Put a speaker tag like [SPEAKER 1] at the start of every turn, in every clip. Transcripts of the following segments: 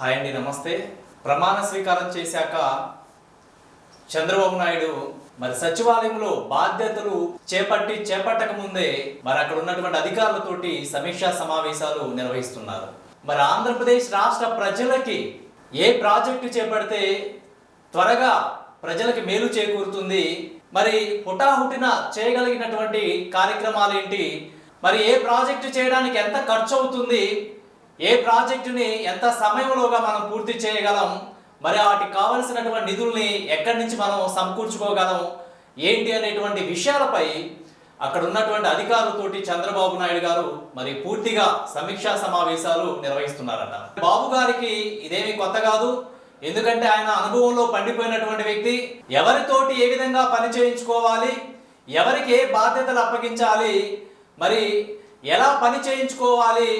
[SPEAKER 1] Hi అండి నమస్తే. ప్రమాణ స్వీకారం చేశాక చంద్రబాబు నాయుడు మరి సచివాలయంలో బాధ్యతలు చేపట్టి చేపట్టక ముందే మరి అక్కడ ఉన్నటువంటి అధికారులతోటి సమీక్షా సమావేశాలు నిర్వహిస్తున్నారు. మరి ఆంధ్రప్రదేశ్ రాష్ట్ర ప్రజలకి ఏ ప్రాజెక్టు చేపడితే త్వరగా ప్రజలకి మేలు చేకూరుతుంది మరి హుటాహుటిన చేయగలిగినటువంటి కార్యక్రమాలు ఏంటి మరి ఏ ప్రాజెక్టు చేయడానికి ఎంత ఖర్చు అవుతుంది ఏ ప్రాజెక్టుని ఎంత సమయంలోగా మనం పూర్తి చేయగలం మరి వాటికి కావలసినటువంటి నిధుల్ని ఎక్కడి నుంచి మనం సమకూర్చుకోగలం ఏంటి అనేటువంటి విషయాలపై అక్కడ ఉన్నటువంటి అధికారులతోటి చంద్రబాబు నాయుడు గారు మరి పూర్తిగా సమీక్షా సమావేశాలు నిర్వహిస్తున్నారట. బాబు గారికి ఇదేమి కొత్త కాదు. ఎందుకంటే ఆయన అనుభవంలో పండిపోయినటువంటి వ్యక్తి. ఎవరితోటి ఏ విధంగా పని చేయించుకోవాలి ఎవరికి ఏ బాధ్యతలు అప్పగించాలి మరి ఎలా పని చేయించుకోవాలి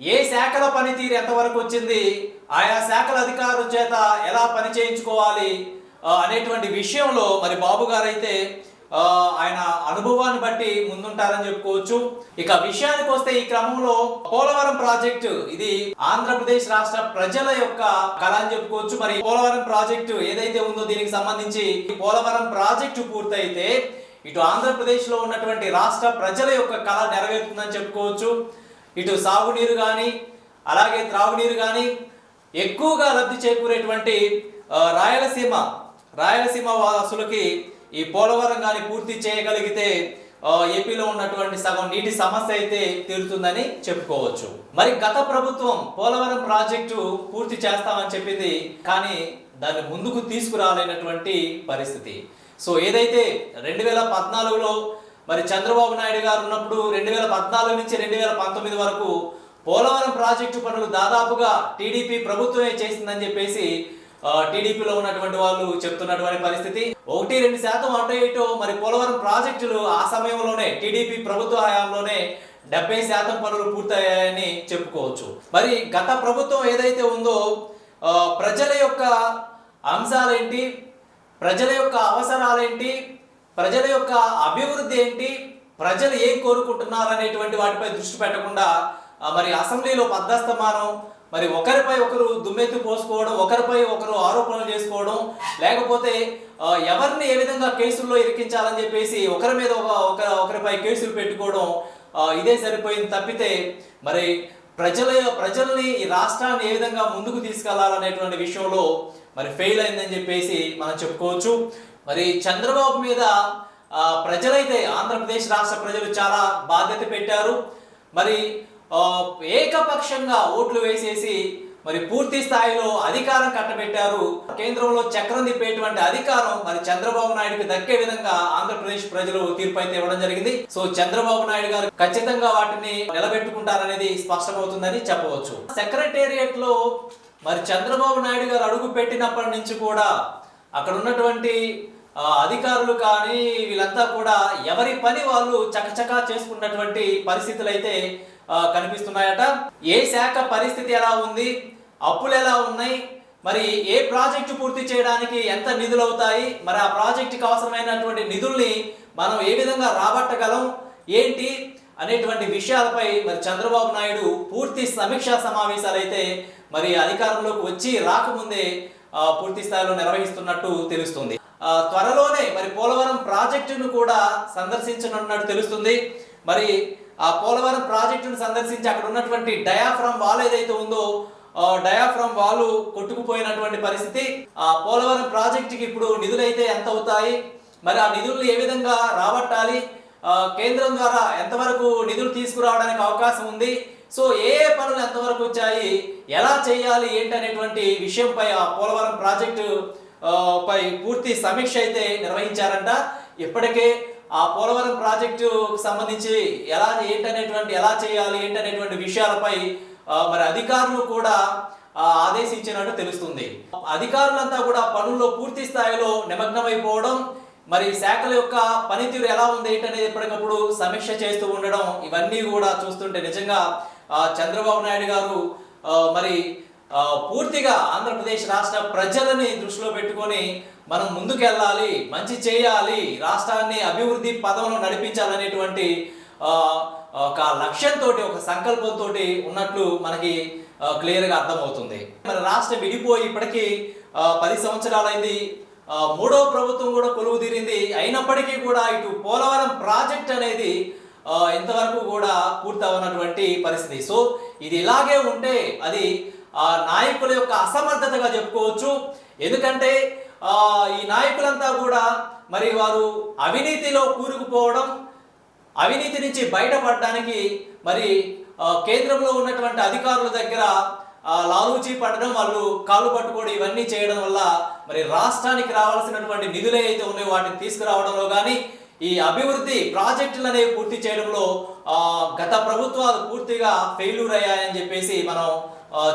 [SPEAKER 1] ఏ శాఖల పనితీరు ఎంతవరకు వచ్చింది? ఆయా శాఖల అధికారుల చేత ఎలా పని చేయించుకోవాలి? అనేటువంటి విషయంలో మరి బాబు గారు అయితే ఆయన అనుభవాన్ని బట్టి ముందుంటారని చెప్పుకోవచ్చు. ఇక విషయానికి వస్తే ఈ క్రమంలో పోలవరం ప్రాజెక్టు ఇది ఆంధ్రప్రదేశ్ రాష్ట్ర ప్రజల యొక్క కళ అని చెప్పుకోవచ్చు. మరి పోలవరం ప్రాజెక్టు ఏదైతే ఉందో దీనికి సంబంధించి పోలవరం ప్రాజెక్టు పూర్తయితే ఇటు ఆంధ్రప్రదేశ్లో ఉన్నటువంటి రాష్ట్ర ప్రజల యొక్క కళ నెరవేరుతుందని చెప్పుకోవచ్చు. ఇటు సాగునీరు కానీ అలాగే త్రాగునీరు కానీ ఎక్కువగా లబ్ధి చేకూరేటువంటి రాయలసీమ రాయలసీమ వాసులకి ఈ పోలవరం కానీ పూర్తి చేయగలిగితే ఏపీలో ఉన్నటువంటి సగం నీటి సమస్య అయితే తీరుతుందని చెప్పుకోవచ్చు. మరి గత ప్రభుత్వం పోలవరం ప్రాజెక్టు పూర్తి చేస్తామని చెప్పింది కానీ దాన్ని ముందుకు తీసుకురాలేనటువంటి పరిస్థితి. సో ఏదైతే రెండు వేల పద్నాలుగులో మరి చంద్రబాబు నాయుడు గారు ఉన్నప్పుడు రెండు వేల పద్నాలుగు నుంచి రెండు వేల పంతొమ్మిది వరకు పోలవరం ప్రాజెక్టు పనులు దాదాపుగా టీడీపీ ప్రభుత్వమే చేసిందని చెప్పేసి టీడీపీలో ఉన్నటువంటి వాళ్ళు చెప్తున్నటువంటి పరిస్థితి. ఒకటి రెండు శాతం అటు ఇటు మరి పోలవరం ప్రాజెక్టులు ఆ సమయంలోనే టీడీపీ ప్రభుత్వ హయాంలోనే డెబ్బై శాతం పనులు పూర్తయ్యాయని చెప్పుకోవచ్చు. మరి గత ప్రభుత్వం ఏదైతే ఉందో ప్రజల యొక్క అంశాలేంటి ప్రజల యొక్క అవసరాలేంటి ప్రజల యొక్క అభివృద్ధి ఏంటి? ప్రజలు ఏం కోరుకుంటున్నారు అనేటువంటి వాటిపై దృష్టి పెట్టకుండా మరి అసెంబ్లీలో పద్దస్తమానం మరి ఒకరిపై ఒకరు దుమ్మెత్తి పోసుకోవడం ఒకరిపై ఒకరు ఆరోపణలు చేసుకోవడం లేకపోతే ఎవరిని ఏ విధంగా కేసుల్లో ఇరికించాలని చెప్పేసి ఒకరి మీద ఒక ఒకరిపై కేసులు పెట్టుకోవడం ఇదే సరిపోయింది తప్పితే మరి ప్రజల ప్రజల్ని ఈ రాష్ట్రాన్ని ఏ విధంగా ముందుకు తీసుకెళ్ళాలనేటువంటి విషయంలో మరి ఫెయిల్ అయిందని చెప్పేసి మనం చెప్పుకోవచ్చు. మరి చంద్రబాబు మీద ప్రజలైతే ఆంధ్రప్రదేశ్ రాష్ట్ర ప్రజలు చాలా బాధ్యత పెట్టారు. మరి ఏకపక్షంగా ఓట్లు వేసేసి మరి పూర్తి స్థాయిలో అధికారం కట్టబెట్టారు. కేంద్రంలో చక్రం తిప్పేటువంటి అధికారం మరి చంద్రబాబు నాయుడుకి దక్కే విధంగా ఆంధ్రప్రదేశ్ ప్రజలు తీర్పు అయితే ఇవ్వడం జరిగింది. సో చంద్రబాబు నాయుడు గారు ఖచ్చితంగా వాటిని నిలబెట్టుకుంటారనేది స్పష్టమవుతుందని చెప్పవచ్చు. సెక్రటేరియట్లో మరి చంద్రబాబు నాయుడు గారు అడుగు పెట్టినప్పటి నుంచి కూడా అక్కడ ఉన్నటువంటి అధికారులు కానీ వీళ్ళంతా కూడా ఎవరి పని వాళ్ళు చకచకా చేసుకున్నటువంటి పరిస్థితులు అయితే కనిపిస్తున్నాయట. ఏ శాఖ పరిస్థితి ఎలా ఉంది? అప్పులు ఎలా ఉన్నాయి? మరి ఏ ప్రాజెక్టు పూర్తి చేయడానికి ఎంత నిధులు అవుతాయి? మరి ఆ ప్రాజెక్టుకి అవసరమైనటువంటి నిధుల్ని మనం ఏ విధంగా రాబట్టగలం? ఏంటి? అనేటువంటి విషయాలపై మరి చంద్రబాబు నాయుడు పూర్తి సమీక్షా సమావేశాలు అయితే మరి అధికారంలోకి వచ్చి రాకముందే పూర్తి స్థాయిలో నిర్వహిస్తున్నట్టు తెలుస్తుంది. త్వరలోనే మరి పోలవరం ప్రాజెక్టును కూడా సందర్శించనున్నట్టు తెలుస్తుంది. మరి ఆ పోలవరం ప్రాజెక్టును సందర్శించి అక్కడ ఉన్నటువంటి డయాఫ్రమ్ వాల్ ఏదైతే ఉందో డయాఫ్రమ్ వాళ్ళు కొట్టుకుపోయినటువంటి పరిస్థితి. ఆ పోలవరం ప్రాజెక్టుకి ఇప్పుడు నిధులైతే ఎంత అవుతాయి? మరి ఆ నిధులు ఏ విధంగా రాబట్టాలి? కేంద్రం ద్వారా ఎంతవరకు నిధులు తీసుకురావడానికి అవకాశం ఉంది? సో ఏ ఏ పనులు ఎంతవరకు వచ్చాయి? ఎలా చేయాలి? ఏంటి అనేటువంటి విషయంపై ఆ పోలవరం ప్రాజెక్టు పై పూర్తి సమీక్ష అయితే నిర్వహించారంట. ఇప్పటికే ఆ పోలవరం ప్రాజెక్టు సంబంధించి ఎలా ఏంటనేటువంటి ఎలా చేయాలి ఏంటనేటువంటి విషయాలపై మరి అధికారులు కూడా ఆదేశించినట్టు తెలుస్తుంది. అధికారులంతా కూడా పనుల్లో పూర్తి స్థాయిలో నిమగ్నమైపోవడం మరి శాఖల యొక్క పనితీరు ఎలా ఉంది ఏంటనేది ఎప్పటికప్పుడు సమీక్ష చేస్తూ ఉండడం ఇవన్నీ కూడా చూస్తుంటే నిజంగా చంద్రబాబు నాయుడు గారు మరి పూర్తిగా ఆంధ్రప్రదేశ్ రాష్ట్ర ప్రజలని దృష్టిలో పెట్టుకొని మనం ముందుకెళ్ళాలి మంచి చేయాలి రాష్ట్రాన్ని అభివృద్ధి పదంలో నడిపించాలనేటువంటి ఒక లక్ష్యంతో ఒక సంకల్పంతో ఉన్నట్లు మనకి క్లియర్గా అర్థమవుతుంది. మరి రాష్ట్రం విడిపోయి ఇప్పటికీ పది సంవత్సరాలైంది. మూడో ప్రభుత్వం కూడా కొలువు తీరింది అయినప్పటికీ కూడా ఇటు పోలవరం ప్రాజెక్ట్ అనేది ఎంతవరకు ఇంతవరకు కూడా పూర్తవనటువంటి పరిస్థితి. సో ఇది ఇలాగే ఉంటే అది నాయకుల యొక్క అసమర్థతగా చెప్పుకోవచ్చు. ఎందుకంటే ఈ నాయకులంతా కూడా మరి వారు అవినీతిలో కూరుకుపోవడం అవినీతి నుంచి బయటపడడానికి మరి కేంద్రంలో ఉన్నటువంటి అధికారుల దగ్గర లాలూచి పడడం వాళ్ళు కాళ్ళు పట్టుకోవడం ఇవన్నీ చేయడం వల్ల మరి రాష్ట్రానికి రావాల్సినటువంటి నిధులు ఏవైతే ఉన్నాయో వాటిని తీసుకురావడంలో కానీ ఈ అభివృద్ధి ప్రాజెక్టులు అనేవి పూర్తి చేయడంలో గత ప్రభుత్వాలు పూర్తిగా ఫెయిల్యూర్ అయ్యాయని చెప్పేసి మనం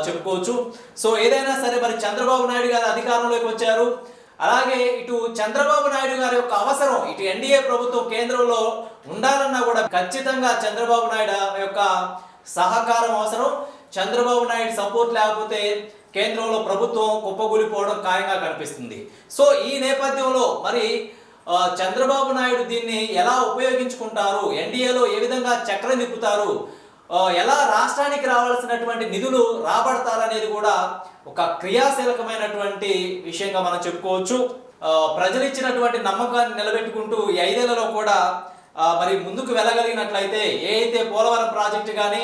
[SPEAKER 1] చెప్పుకోవచ్చు. సో ఏదైనా సరే మరి చంద్రబాబు నాయుడు గారు అధికారంలోకి వచ్చారు. అలాగే ఇటు చంద్రబాబు నాయుడు గారి యొక్క అవసరం ఇటు ఎన్డీఏ ప్రభుత్వం కేంద్రంలో ఉండాలన్నా కూడా ఖచ్చితంగా చంద్రబాబు నాయుడు యొక్క సహకారం అవసరం. చంద్రబాబు నాయుడు సపోర్ట్ లేకపోతే కేంద్రంలో ప్రభుత్వం కుప్పగూలిపోవడం ఖాయంగా కనిపిస్తుంది. సో ఈ నేపథ్యంలో మరి చంద్రబాబు నాయుడు దీన్ని ఎలా ఉపయోగించుకుంటారు? ఎన్డీఏలో ఏ విధంగా చక్రం తిప్పుతారు ఎలా రాష్ట్రానికి రావాల్సినటువంటి నిధులు రాబడతారనేది కూడా ఒక క్రియాశీలకమైనటువంటి విషయంగా మనం చెప్పుకోవచ్చు. ప్రజలు ఇచ్చినటువంటి నమ్మకాన్ని నిలబెట్టుకుంటూ ఈ ఐదేళ్ళలో కూడా మరి ముందుకు వెళ్ళగలిగినట్లయితే ఏ అయితే పోలవరం ప్రాజెక్టు కానీ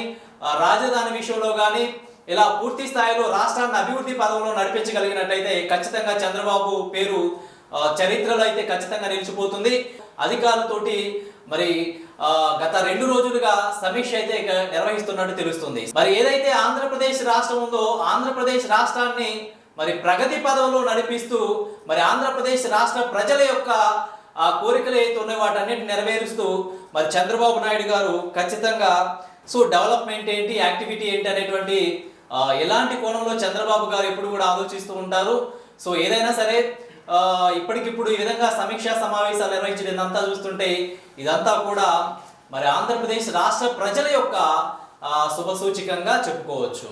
[SPEAKER 1] రాజధాని విషయంలో కానీ ఇలా పూర్తి స్థాయిలో రాష్ట్రాన్ని అభివృద్ధి పదంలో నడిపించగలిగినట్లయితే ఖచ్చితంగా చంద్రబాబు పేరు చరిత్రలో అయితే ఖచ్చితంగా నిలిచిపోతుంది. అధికారులతోటి మరి గత రెండు రోజులుగా సమీక్ష అయితే నిర్వహిస్తున్నట్టు తెలుస్తుంది. మరి ఏదైతే ఆంధ్రప్రదేశ్ రాష్ట్రం ఉందో ఆంధ్రప్రదేశ్ రాష్ట్రాన్ని మరి ప్రగతి పదంలో నడిపిస్తూ మరి ఆంధ్రప్రదేశ్ రాష్ట్ర ప్రజల యొక్క ఆ కోరికలు ఏవైతే ఉన్నాయో వాటన్నిటిని నెరవేరుస్తూ మరి చంద్రబాబు నాయుడు గారు ఖచ్చితంగా సో డెవలప్మెంట్ ఏంటి యాక్టివిటీ ఏంటి అనేటువంటి ఎలాంటి కోణంలో చంద్రబాబు గారు ఎప్పుడు కూడా ఆలోచిస్తూ ఉంటారు. సో ఏదైనా సరే ఇప్పటికిప్పుడు ఈ విధంగా సమీక్షా సమావేశాలు నిర్వహించడం అంతా చూస్తుంటే ఇదంతా కూడా మరి ఆంధ్రప్రదేశ్ రాష్ట్ర ప్రజల యొక్క శుభసూచికంగా చెప్పుకోవచ్చు.